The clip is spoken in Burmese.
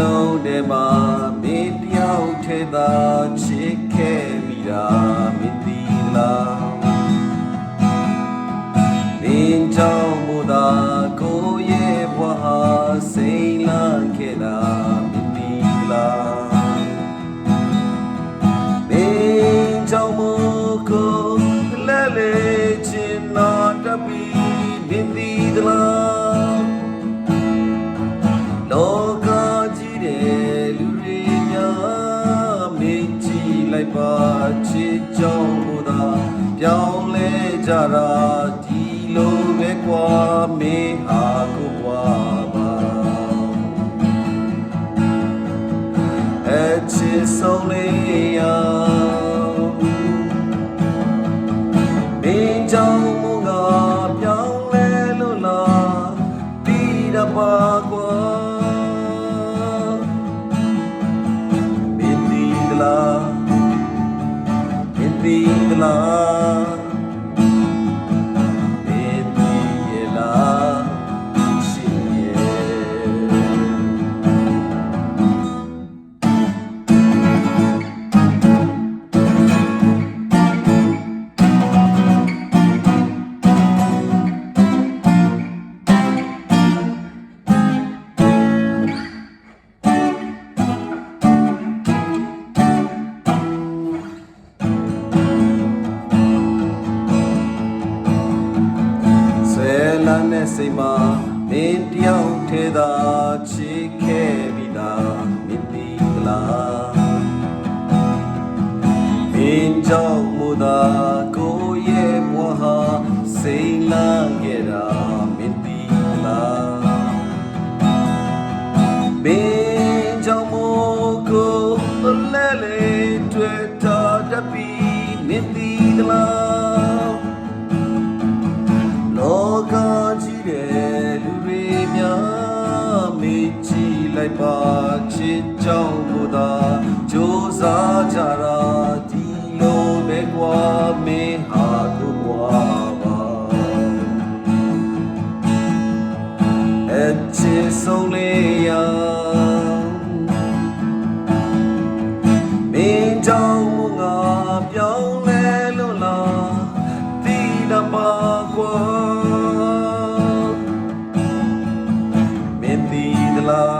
လုံးထဲမှာမင်းတယောက်ထဲသာချစ်ခဲ့မိတာမင်းသိလားမင်းကြောင့်မူတာကိုရဲ့ဘဝဟာစိတ်လန့်ခဲ့တာမင်းသိလားမင်းကြောင့်မို့ကိုလဲလေချင်တော့တပီမင်းဒီသလား လိုက်ပါချစ်ကြောင့်မို့သာပြောင်းလဲကြတာဒီလိုပဲကွာမင်းဟာကိုကွာပါအချစ်ဆုံးလေးရမင်းကြောင့် ဒီ လန်းနဲ့စိတ်မှာမင်းတယောက်ထဲသာချစ်ခဲ့ပြီးသားမင်းဒီကလားမင်းကြောင့်မူသာကိုရဲ့ဘဝဟာစိတ်လန်းခဲ့တာ လိုက်ပါချစ်ကြောင့်မူတာကြိုးစားကြတာဒီလိုပဲကွာမင်းဟာသူ့ဘဝပါအချစ်ဆုံးလေးရာမင်းကြောင့်မူငါပြောင်းလဲလွန်လာဒီတပါကွာ love.